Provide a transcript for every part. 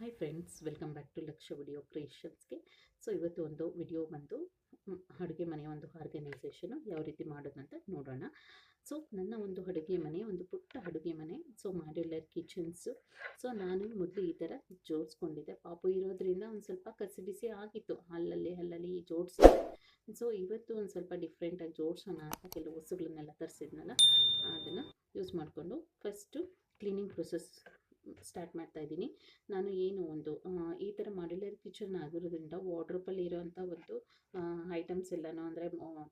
Hi friends welcome back to Laksha video ಕ್ರಿಯೇಷನ್ಸ್ಗೆ so ಇವತ್ತು ಒಂದು video ಬಂದು ಅಡುಗೆ ಮನೆಯ ಒಂದು ಆರ್ಗನೈಸೇಷನು ಯಾವ ರೀತಿ ಮಾಡೋದು ಅಂತ ನೋಡೋಣ. ಸೊ ನನ್ನ ಒಂದು ಅಡುಗೆ ಮನೆ, ಒಂದು ಪುಟ್ಟ ಅಡುಗೆ ಮನೆ. ಸೊ ಮಾಡ್ಯುಲರ್ ಕಿಚನ್ಸು ಸೊ ನಾನು ಮೊದಲು ಈ ಥರ ಜೋಡಿಸ್ಕೊಂಡಿದ್ದೆ. ಪಾಪು ಇರೋದ್ರಿಂದ ಒಂದು ಸ್ವಲ್ಪ ಕಸಿ ಬಿಸಿ ಆಗಿತ್ತು. ಅಲ್ಲಲ್ಲಿ ಅಲ್ಲಲ್ಲಿ ಜೋಡಿಸಿದೆ. ಸೊ ಇವತ್ತು ಒಂದು ಸ್ವಲ್ಪ ಡಿಫ್ರೆಂಟಾಗಿ ಜೋಡಿಸೋಣ ಅಂತ ಕೆಲವು ವಸ್ತುಗಳನ್ನೆಲ್ಲ ತರಿಸಿದ್ನಲ್ಲ, ಅದನ್ನು ಯೂಸ್ ಮಾಡಿಕೊಂಡು ಫಸ್ಟು ಕ್ಲೀನಿಂಗ್ ಪ್ರೊಸೆಸ್ ಸ್ಟಾರ್ಟ್ ಮಾಡ್ತಾ ಇದ್ದೀನಿ. ನಾನು ಏನು ಒಂದು ಈ ಥರ ಮಾಡ್ಯುಲರ್ ಕಿಚನ್ ಆಗಿರೋದ್ರಿಂದ ವಾರ್ಡ್ರೋಪಲ್ಲಿ ಇರೋವಂಥ ಒಂದು ಐಟಮ್ಸ್ ಎಲ್ಲನೂ ಅಂದರೆ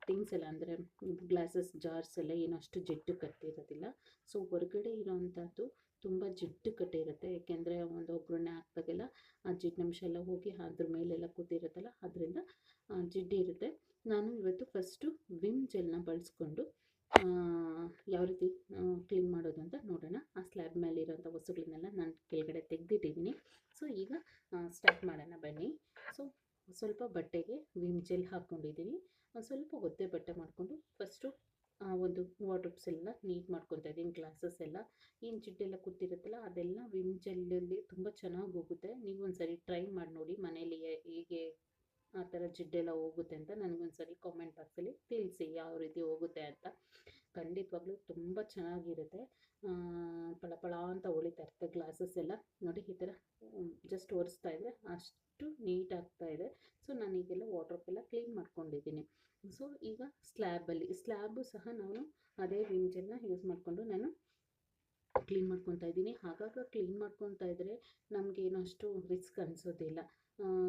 ಥಿಂಗ್ಸ್ ಎಲ್ಲ ಅಂದರೆ ಗ್ಲಾಸಸ್ ಜಾರ್ಸ್ ಎಲ್ಲ ಏನು ಅಷ್ಟು ಜಿಡ್ಡು ಕಟ್ಟಿರೋದಿಲ್ಲ. ಸೊ ಹೊರಗಡೆ ಇರೋವಂಥದ್ದು ತುಂಬ ಜಿಡ್ಡು ಕಟ್ಟಿರುತ್ತೆ. ಯಾಕೆಂದರೆ ಒಂದು ಒಗ್ಗರಣೆ ಹಾಕ್ದಾಗೆಲ್ಲ ಆ ಜಿಡ್ಡಂಶ ಎಲ್ಲ ಹೋಗಿ ಅದ್ರ ಮೇಲೆಲ್ಲ ಕೂತಿರುತ್ತಲ್ಲ, ಅದರಿಂದ ಜಿಡ್ಡು ಇರುತ್ತೆ. ನಾನು ಇವತ್ತು ಫಸ್ಟು ವಿಮ್ ಜೆಲ್ನ ಬಳಸ್ಕೊಂಡು ಯಾವ ರೀತಿ ಕ್ಲೀನ್ ಮಾಡೋದು ಅಂತ ನೋಡೋಣ ಆ ಸ್ಲ್ಯಾಬ್ ಮೇಲೆ ಇರೋಂಥ ವಸ್ತುಗಳನ್ನೆಲ್ಲ ನಾನು ಕೆಳಗಡೆ ತೆಗೆದಿಟ್ಟಿದ್ದೀನಿ ಸೊ ಈಗ ಸ್ಟಾರ್ಟ್ ಮಾಡೋಣ ಬನ್ನಿ. ಸೊ ಸ್ವಲ್ಪ ಬಟ್ಟೆಗೆ ವಿಮ್ ಜೆಲ್ ಹಾಕ್ಕೊಂಡಿದ್ದೀನಿ ಸ್ವಲ್ಪ ಒದ್ದೆ ಬಟ್ಟೆ ಮಾಡಿಕೊಂಡು ಫಸ್ಟು ಒಂದು ವಾಟ್ರೂಪ್ಸ್ ಎಲ್ಲ ನೀಟ್ ಮಾಡ್ಕೊತಾ ಇದ್ದೀನಿ ಗ್ಲಾಸಸ್ ಎಲ್ಲ. ಏನು ಜಿಡ್ಡೆಲ್ಲ ಕೂತಿರುತ್ತಲ್ಲ, ಅದೆಲ್ಲ ವಿಮ್ ಜೆಲ್ಲಲ್ಲಿ ತುಂಬ ಚೆನ್ನಾಗಿ ಹೋಗುತ್ತೆ. ನೀವು ಒಂದು ಸರಿ ಟ್ರೈ ಮಾಡಿ ನೋಡಿ ಮನೆಯಲ್ಲಿ ಹೇಗೆ ಆ ಥರ ಜಿಡ್ಡೆಲ್ಲ ಹೋಗುತ್ತೆ ಅಂತ ನನಗೊಂದ್ಸರಿ ಕಾಮೆಂಟ್ ಬಾಕ್ಸಲ್ಲಿ ತಿಳಿಸಿ ಯಾವ ರೀತಿ ಹೋಗುತ್ತೆ ಅಂತ. ಖಂಡಿತವಾಗ್ಲೂ ತುಂಬ ಚೆನ್ನಾಗಿರುತ್ತೆ. ಆ, ಪಳ ಪಳ ಅಂತ ಹೊಳಿತಾ ಇರುತ್ತೆ ಗ್ಲಾಸಸ್ ಎಲ್ಲ. ನೋಡಿ ಈ ಥರ ಜಸ್ಟ್ ಒರೆಸ್ತಾ ಇದ್ದರೆ ಅಷ್ಟು ನೀಟ್ ಆಗ್ತಾ ಇದೆ. ಸೊ ನಾನು ಈಗೆಲ್ಲ ವಾಟ್ರಪ್ ಎಲ್ಲ ಕ್ಲೀನ್ ಮಾಡ್ಕೊಂಡಿದ್ದೀನಿ. ಸೊ ಈಗ ಸ್ಲ್ಯಾಬಲ್ಲಿ ಸ್ಲ್ಯಾಬು ಸಹ ನಾನು ಅದೇ ವಿಮ್ ಯೂಸ್ ಮಾಡಿಕೊಂಡು ನಾನು ಕ್ಲೀನ್ ಮಾಡ್ಕೊತಾ ಇದ್ದೀನಿ. ಆಗಾಗ ಕ್ಲೀನ್ ಮಾಡ್ಕೊತಾ ಇದ್ದರೆ ನಮಗೇನು ಅಷ್ಟು ರಿಸ್ಕ್ ಅನಿಸೋದಿಲ್ಲ.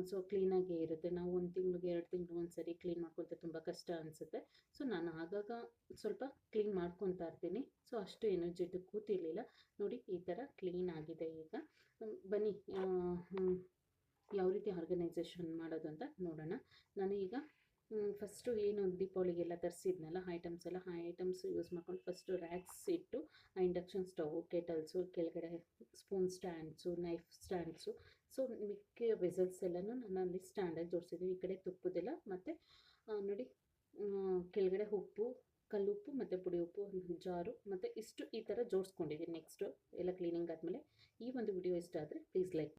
ಸೊ ಕ್ಲೀನಾಗೇ ಇರುತ್ತೆ. ನಾವು ಒಂದು ತಿಂಗ್ಳಿಗೆ ಎರಡು ತಿಂಗಳು ಒಂದು ಸರಿ ಕ್ಲೀನ್ ಮಾಡ್ಕೊತ ತುಂಬ ಕಷ್ಟ ಅನಿಸುತ್ತೆ. ಸೊ ನಾನು ಆಗಾಗ ಸ್ವಲ್ಪ ಕ್ಲೀನ್ ಮಾಡ್ಕೊತಾ ಇರ್ತೀನಿ. ಸೊ ಅಷ್ಟು ಎನರ್ಜೆಟಿಕ್ ಕೂತಿರಲಿಲ್ಲ. ನೋಡಿ, ಈ ಥರ ಕ್ಲೀನ್ ಆಗಿದೆ ಈಗ. ಬನ್ನಿ. ಯಾವ ರೀತಿ ಆರ್ಗನೈಸೇಷನ್ ಮಾಡೋದು ಅಂತ ನೋಡೋಣ. ನಾನು ಈಗ ಫಸ್ಟು ಏನು ದೀಪಾವಳಿಗೆಲ್ಲ ತರಿಸಿದ್ನಲ್ಲ ಐಟಮ್ಸ್ ಎಲ್ಲ, ಆ ಐಟಮ್ಸ್ ಯೂಸ್ ಮಾಡ್ಕೊಂಡು ಫಸ್ಟು ರ್ಯಾಕ್ಸ್ ಇಟ್ಟು, ಆ ಇಂಡಕ್ಷನ್ ಸ್ಟವ್ ಕೆಟಲ್ಸು ಕೆಳಗಡೆ spoon stands knife stands so ಮಿಕ್ಕ ವೆಸಲ್ಸ್ ಎಲ್ಲನೂ ನಾನು ಅಲ್ಲಿ ಸ್ಟ್ಯಾಂಡಲ್ಲಿ ಜೋಡಿಸಿದ್ದೀನಿ ಈ ಕಡೆ ತುಪ್ಪದೆಲ್ಲ ಮತ್ತು ನೋಡಿ ಕೆಳಗಡೆ ಉಪ್ಪು, ಕಲ್ಲುಪ್ಪು ಮತ್ತು ಪುಡಿ ಉಪ್ಪು, ಜಾರು ಮತ್ತು ಇಷ್ಟು ಈ ಥರ ಜೋಡಿಸ್ಕೊಂಡಿದ್ದೀನಿ ನೆಕ್ಸ್ಟು ಎಲ್ಲ ಕ್ಲೀನಿಂಗ್ ಆದಮೇಲೆ ಈ ಒಂದು ವಿಡಿಯೋ ಇಷ್ಟ ಆದರೆ ಪ್ಲೀಸ್ ಲೈಕ್